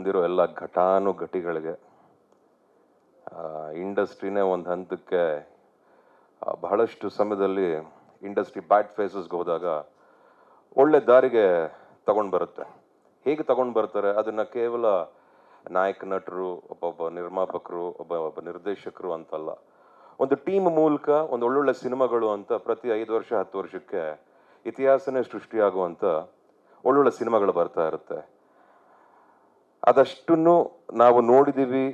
ಬಂದಿರೋ ಎಲ್ಲ ಘಟಾನುಘಟಿಗಳಿಗೆ ಇಂಡಸ್ಟ್ರಿನೇ ಒಂದು ಹಂತಕ್ಕೆ ಬಹಳಷ್ಟು ಸಮಯದಲ್ಲಿ ಇಂಡಸ್ಟ್ರಿ ಬ್ಯಾಡ್ ಫೇಸಸ್ಗೆ ಹೋದಾಗ ಒಳ್ಳೆ ದಾರಿಗೆ ತಗೊಂಡು ಬರುತ್ತೆ. ಹೇಗೆ ತಗೊಂಡು ಬರ್ತಾರೆ? ಅದನ್ನು ಕೇವಲ ನಾಯಕ ನಟರು, ಒಬ್ಬೊಬ್ಬ ನಿರ್ಮಾಪಕರು, ಒಬ್ಬ ಒಬ್ಬ ನಿರ್ದೇಶಕರು ಅಂತಲ್ಲ. ಒಂದು ಟೀಮ್ ಮೂಲಕ, ಒಂದು ಒಳ್ಳೊಳ್ಳೆ ಸಿನಿಮಾಗಳು ಅಂತ ಪ್ರತಿ ಐದು ವರ್ಷ, ಹತ್ತು ವರ್ಷಕ್ಕೆ ಇತಿಹಾಸನೇ ಸೃಷ್ಟಿಯಾಗುವಂಥ ಒಳ್ಳೊಳ್ಳೆ ಸಿನಿಮಾಗಳು ಬರ್ತಾ ಇರುತ್ತೆ. ಅದಷ್ಟನ್ನು ನಾವು ನೋಡಿದ್ದೀವಿ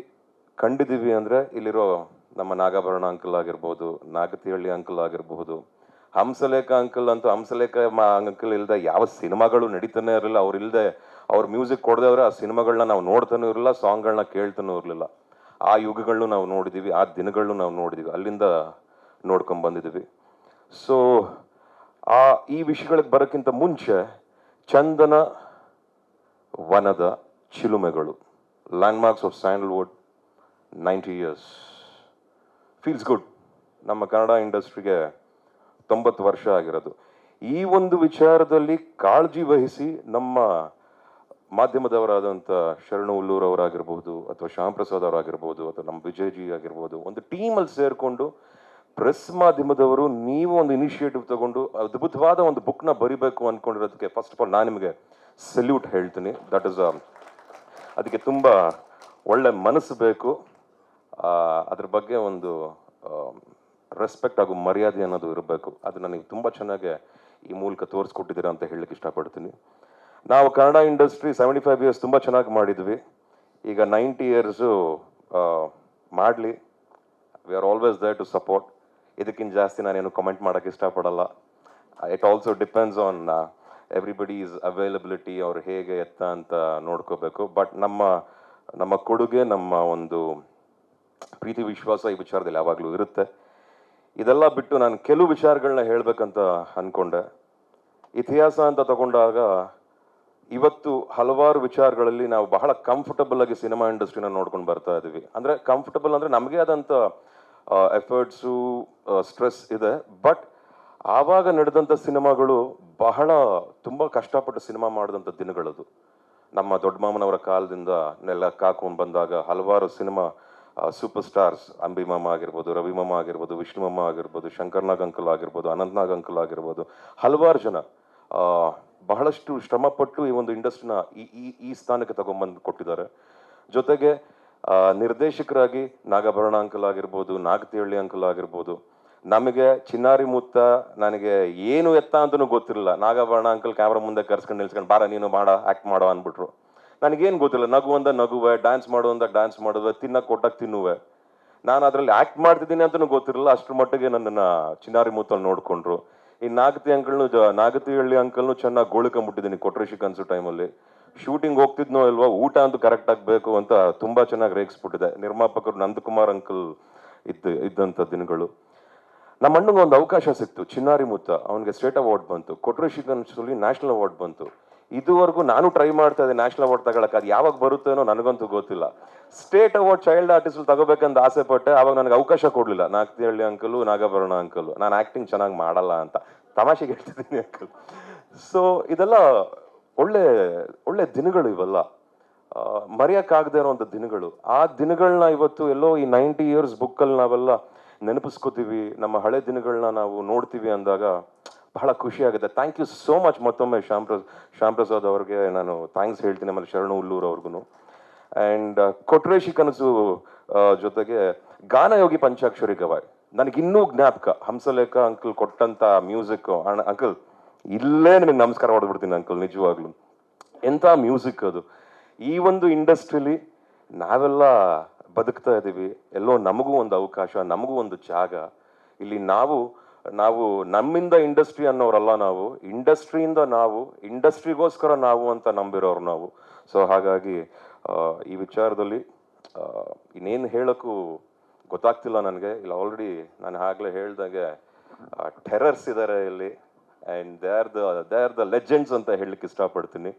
ಕಂಡಿದ್ದೀವಿ ಅಂದರೆ ಇಲ್ಲಿರೋ ನಮ್ಮ ನಾಗಾಭರಣ ಅಂಕಲ್ ಆಗಿರ್ಬೋದು, ನಾಗತಿಹಳ್ಳಿ ಅಂಕಲ್ ಆಗಿರ್ಬೋದು, ಹಂಸಲೇಖ ಅಂಕಲ್ ಅಂತೂ ಹಂಸಲೇಖ ಅಂಕಲ್ ಇಲ್ಲದೆ ಯಾವ ಸಿನಿಮಾಗಳು ನಡೀತಾನೆ ಇರಲಿಲ್ಲ. ಅವ್ರು ಇಲ್ಲದೆ ಅವ್ರ ಮ್ಯೂಸಿಕ್ ಕೊಡದೆ ಆ ಸಿನಿಮಾಗಳನ್ನ ನಾವು ನೋಡ್ತಾನೂ ಇರಲಿಲ್ಲ ಸಾಂಗ್ಗಳನ್ನ ಕೇಳ್ತಾನೂ ಇರಲಿಲ್ಲ. ಆ ಯುಗಗಳನ್ನು ನಾವು ನೋಡಿದ್ದೀವಿ ಆ ದಿನಗಳನ್ನು ನಾವು ನೋಡಿದ್ದೀವಿ ಅಲ್ಲಿಂದ ನೋಡ್ಕೊಂಡು ಬಂದಿದ್ದೀವಿ ಸೊ ಆ ಈ ವಿಷಯಗಳಿಗೆ ಬರೋಕ್ಕಿಂತ ಮುಂಚೆ ಚಂದನ ವನದ ಚಿಲುಮೆಗಳು landmarks of sandalwood ninety years feels good ನಮ್ಮ ಕನ್ನಡ ಇಂಡಸ್ಟ್ರಿಗೆ ತೊಂಬತ್ತು ವರ್ಷ ಆಗಿರೋದು. ಈ ಒಂದು ವಿಚಾರದಲ್ಲಿ ಕಾಳಜಿ ವಹಿಸಿ ನಮ್ಮ ಮಾಧ್ಯಮದವರಾದಂಥ ಶರಣು ಉಲ್ಲೂರವರಾಗಿರ್ಬೋದು ಅಥವಾ ಶ್ಯಾಮ್ ಪ್ರಸಾದ್ ಅವರಾಗಿರ್ಬೋದು ಅಥವಾ ನಮ್ಮ ವಿಜಯ್ಜಿ ಆಗಿರ್ಬೋದು ಒಂದು ಟೀಮಲ್ಲಿ ಸೇರಿಕೊಂಡು ಪ್ರೆಸ್ ಮಾಧ್ಯಮದವರು ನೀವು ಒಂದು ಇನಿಷಿಯೇಟಿವ್ ತಗೊಂಡು ಅದ್ಭುತವಾದ ಒಂದು ಬುಕ್ನ ಬರಿಬೇಕು ಅಂದ್ಕೊಂಡಿರೋದಕ್ಕೆ ಫಸ್ಟ್ ಆಫ್ ಆಲ್ ನಾನು ನಿಮಗೆ ಸೆಲ್ಯೂಟ್ ಹೇಳ್ತೀನಿ. ದಟ್ ಇಸ್ ಅದಕ್ಕೆ ತುಂಬ ಒಳ್ಳೆ ಮನಸ್ಸು ಬೇಕು. ಅದ್ರ ಬಗ್ಗೆ ಒಂದು ರೆಸ್ಪೆಕ್ಟ್ ಹಾಗೂ ಮರ್ಯಾದೆ ಅನ್ನೋದು ಇರಬೇಕು. ಅದು ನನಗೆ ತುಂಬ ಚೆನ್ನಾಗಿ ಈ ಮೂಲಕ ತೋರಿಸ್ಕೊಟ್ಟಿದ್ದೀರಾ ಅಂತ ಹೇಳಲಿಕ್ಕೆ ಇಷ್ಟಪಡ್ತೀನಿ. ನಾವು Kannada industry seventy five years ತುಂಬ ಚೆನ್ನಾಗಿ ಮಾಡಿದ್ವಿ. ಈಗ ನೈಂಟಿ ಇಯರ್ಸು ಮಾಡಲಿ. We are always there to support ಇದಕ್ಕಿಂತ ಜಾಸ್ತಿ ನಾನೇನು ಕಮೆಂಟ್ ಮಾಡೋಕ್ಕೆ ಇಷ್ಟಪಡಲ್ಲ. It also depends on everybody is availability ಅವ್ರು ಹೇಗೆ ಎತ್ತ ಅಂತ ನೋಡ್ಕೋಬೇಕು. ಬಟ್ ನಮ್ಮ ನಮ್ಮ ಕೊಡುಗೆ, ನಮ್ಮ ಒಂದು ಪ್ರೀತಿ, ವಿಶ್ವಾಸ ಈ ವಿಚಾರದಲ್ಲಿ ಯಾವಾಗಲೂ ಇರುತ್ತೆ. ಇದೆಲ್ಲ ಬಿಟ್ಟು ನಾನು ಕೆಲವು ವಿಚಾರಗಳನ್ನ ಹೇಳಬೇಕಂತ ಅಂದ್ಕೊಂಡೆ ಇತಿಹಾಸ ಅಂತ ತಗೊಂಡಾಗ ಇವತ್ತು ಹಲವಾರು ವಿಚಾರಗಳಲ್ಲಿ ನಾವು ಬಹಳ ಕಂಫರ್ಟಬಲ್ ಆಗಿ ಸಿನಿಮಾ ಇಂಡಸ್ಟ್ರಿನ ನೋಡ್ಕೊಂಡು ಬರ್ತಾ ಇದ್ದೀವಿ ಅಂದರೆ ಕಂಫರ್ಟಬಲ್ ಅಂದರೆ ನಮಗೆ ಆದಂಥ ಎಫರ್ಟ್ಸು ಸ್ಟ್ರೆಸ್ ಇದೆ. ಬಟ್ ಆವಾಗ ನಡೆದಂಥ ಸಿನಿಮಾಗಳು ಬಹಳ ತುಂಬ ಕಷ್ಟಪಟ್ಟು ಸಿನಿಮಾ ಮಾಡಿದಂಥ ದಿನಗಳದು. ನಮ್ಮ ದೊಡ್ಡ ಮಾಮನವರ ಕಾಲದಿಂದ ನೆಲ ಕಾಕೊಂಡು ಬಂದಾಗ ಹಲವಾರು ಸಿನಿಮಾ ಸೂಪರ್ ಸ್ಟಾರ್ಸ್, ಅಂಬಿ ಮಾಮ ಆಗಿರ್ಬೋದು, ರವಿ ಮಾಮ ಆಗಿರ್ಬೋದು, ವಿಷ್ಣು ಮಾಮ ಆಗಿರ್ಬೋದು ಶಂಕರ್ನಾಗ್ ಅಂಕಲ್ ಆಗಿರ್ಬೋದು ಅನಂತನಾಗ್ ಅಂಕಲ್ ಆಗಿರ್ಬೋದು, ಹಲವಾರು ಜನ ಬಹಳಷ್ಟು ಶ್ರಮಪಟ್ಟು ಈ ಒಂದು ಇಂಡಸ್ಟ್ರಿನ ಈ ಈ ಈ ಸ್ಥಾನಕ್ಕೆ ತಗೊಂಬಂದು ಕೊಟ್ಟಿದ್ದಾರೆ. ಜೊತೆಗೆ ನಿರ್ದೇಶಕರಾಗಿ ನಾಗಾಭರಣ ಅಂಕಲ್ ಆಗಿರ್ಬೋದು ನಾಗತಿಹಳ್ಳಿ ಅಂಕಲ್ ಆಗಿರ್ಬೋದು ನಮಗೆ ಚಿನ್ನಾರಿ ಮುತ್ತ ನನಗೆ ಏನು ಎತ್ತ ಅಂತಲೂ ಗೊತ್ತಿರಲಿಲ್ಲ. ನಾಗಾಭರಣ ಅಂಕಲ್ ಕ್ಯಾಮ್ರಾ ಮುಂದೆ ಕರ್ಸ್ಕೊಂಡು ನಿಲ್ಸ್ಕೊಂಡು, ಬಾರ, ನೀನು ಮಾಡ ಆ್ಯಕ್ಟ್ ಮಾಡೋ ಅಂದ್ಬಿಟ್ರು. ನನಗೇನು ಗೊತ್ತಿಲ್ಲ ನಗು ಅಂದ, ನಗುವೆ ಡ್ಯಾನ್ಸ್ ಮಾಡು ಅಂದಾಗ ಡ್ಯಾನ್ಸ್ ಮಾಡುವೆ, ತಿನ್ನಕ್ಕೆ ಕೊಟ್ಟಾಗ ತಿನ್ನುವೆ. ನಾನು ಅದರಲ್ಲಿ ಆ್ಯಕ್ಟ್ ಮಾಡ್ತಿದ್ದೀನಿ ಅಂತಲೂ ಗೊತ್ತಿರಲಿಲ್ಲ. ಅಷ್ಟರ ಮಟ್ಟಿಗೆ ನನ್ನನ್ನು ಚಿನ್ನಾರಿ ಮುತ್ತಲ್ಲಿ ನೋಡಿಕೊಂಡ್ರು. ಈ ನಾಗತಿ ಅಂಕಲ್ನು ನಾಗತಿಹಳ್ಳಿ ಅಂಕಲ್ನು ಚೆನ್ನಾಗಿ ಗೋಳ್ಕೊಂಬಿಟ್ಟಿದ್ದೀನಿ ಕೊಟ್ರೇಶಿ ಕನ್ಸು ಟೈಮಲ್ಲಿ ಶೂಟಿಂಗ್ ಹೋಗ್ತಿದ್ನೋ ಅಲ್ವಾ ಊಟ ಅಂತೂ ಕರೆಕ್ಟ್ ಆಗಬೇಕು ಅಂತ ತುಂಬ ಚೆನ್ನಾಗಿ ರೇಗಿಸ್ಬಿಟ್ಟಿದೆ. ನಿರ್ಮಾಪಕರು ನಂದಕುಮಾರ್ ಅಂಕಲ್ ಇದ್ದು ಇದ್ದಂಥ ದಿನಗಳು. ನಮ್ಮ ಅಣ್ಣಂಗೆ ಒಂದು ಅವಕಾಶ ಸಿಕ್ತು. ಚಿನ್ನಾರಿ ಮುತ್ತ. ಅವನಿಗೆ ಸ್ಟೇಟ್ ಅವಾರ್ಡ್ ಬಂತು. ಕೊಟ್ರೆ ಕನ್ಸಲ್ಲಿ ನ್ಯಾಷನಲ್ ಅವಾರ್ಡ್ ಬಂತು. ಇದುವರೆಗೂ ನಾನು ಟ್ರೈ ಮಾಡ್ತಾ ಇದ್ದೆ ನ್ಯಾಷನಲ್ ಅವಾರ್ಡ್ ತಗೊಳಕ್ಕೆ. ಅದು ಯಾವಾಗ ಬರುತ್ತೇನೋ ನನಗಂತೂ ಗೊತ್ತಿಲ್ಲ. ಸ್ಟೇಟ್ ಅವಾರ್ಡ್ ಚೈಲ್ಡ್ ಆರ್ಟಿಸ್ಟ್ ತಗೋಬೇಕಂತ ಆಸೆ ಪಟ್ಟೆ ಅವಾಗ ನನಗೆ ಅವಕಾಶ ಕೊಡಲಿಲ್ಲ. Nagathihalli uncle, Nagabharana uncle. ನಾನು ಆ್ಯಕ್ಟಿಂಗ್ ಚೆನ್ನಾಗಿ ಮಾಡಲ್ಲ ಅಂತ. ತಮಾಷೆಗೆ ಹೇಳ್ತಿದ್ದೀನಿ ಅಂಕಲ್. ಸೊ ಇದೆಲ್ಲ ಒಳ್ಳೆ ಒಳ್ಳೆ ದಿನಗಳು ಇವೆಲ್ಲ. ಮರೆಯಕ್ಕಾಗದೇ ಇರೋಂಥ ದಿನಗಳು. ಆ ದಿನಗಳನ್ನ ಇವತ್ತು ಎಲ್ಲೋ ಈ ನೈಂಟಿ ಇಯರ್ಸ್ ಬುಕ್ಕಲ್ಲಿ ನಾವೆಲ್ಲ ನೆನಪಿಸ್ಕೋತೀವಿ. ನಮ್ಮ ಹಳೆ ದಿನಗಳನ್ನ ನಾವು ನೋಡ್ತೀವಿ ಅಂದಾಗ ಬಹಳ ಖುಷಿ ಆಗುತ್ತೆ. ಥ್ಯಾಂಕ್ ಯು ಸೋ ಮಚ್ ಮತ್ತೊಮ್ಮೆ ಶ್ಯಾಮ್ ಪ್ರಸ್, ಶ್ಯಾಮ್ ಪ್ರಸಾದ್ ಅವ್ರಿಗೆ ನಾನು ಥ್ಯಾಂಕ್ಸ್ ಹೇಳ್ತೀನಿ ಆಮೇಲೆ ಶರಣು ಉಲ್ಲೂರ್ ಅವ್ರಿಗೂ ಆ್ಯಂಡ್ ಕೊಟ್ರೇಶಿ ಕನಸು ಜೊತೆಗೆ ಗಾನಯೋಗಿ ಪಂಚಾಕ್ಷರಿ ಗವಾಯ್. ನನಗಿನ್ನೂ ಜ್ಞಾಪಕ. ಹಂಸಲೇಖ ಅಂಕಲ್ ಕೊಟ್ಟಂತ ಮ್ಯೂಸಿಕ್ ಅಂಕಲ್, ಇಲ್ಲೇ ನಿಮಗೆ ನಮಸ್ಕಾರ ಹೊಡೆದ್ಬಿಡ್ತೀನಿ ಅಂಕಲ್, ನಿಜವಾಗ್ಲೂ. ಎಂಥ ಮ್ಯೂಸಿಕ್ ಅದು. ಈ ಒಂದು ಇಂಡಸ್ಟ್ರಿಲಿ ನಾವೆಲ್ಲ ಬದುಕ್ತಾ ಇದ್ದೀವಿ, ಎಲ್ಲೋ ನಮಗೂ ಒಂದು ಅವಕಾಶ, ನಮಗೂ ಒಂದು ಜಾಗ. ಇಲ್ಲಿ ನಾವು ನಾವು ನಮ್ಮಿಂದ ಇಂಡಸ್ಟ್ರಿ ಅನ್ನೋರಲ್ಲ ನಾವು, ಇಂಡಸ್ಟ್ರಿಯಿಂದ ನಾವು, ಇಂಡಸ್ಟ್ರಿಗೋಸ್ಕರ ನಾವು ಅಂತ ನಂಬಿರೋರು ನಾವು. ಸೊ ಹಾಗಾಗಿ ಈ ವಿಚಾರದಲ್ಲಿ ಇನ್ನೇನು ಹೇಳೋಕ್ಕೂ ಗೊತ್ತಾಗ್ತಿಲ್ಲ ನನಗೆ. ಇಲ್ಲಿ ಆಲ್ರೆಡಿ ನಾನು ಆಗಲೇ ಹೇಳ್ದಾಗೆ ಟೆರರ್ಸ್ ಇದ್ದಾರೆ ಇಲ್ಲಿ. And they are the they are the legends ಅಂತ ಹೇಳಲಿಕ್ಕೆ ಇಷ್ಟಪಡ್ತೀನಿ.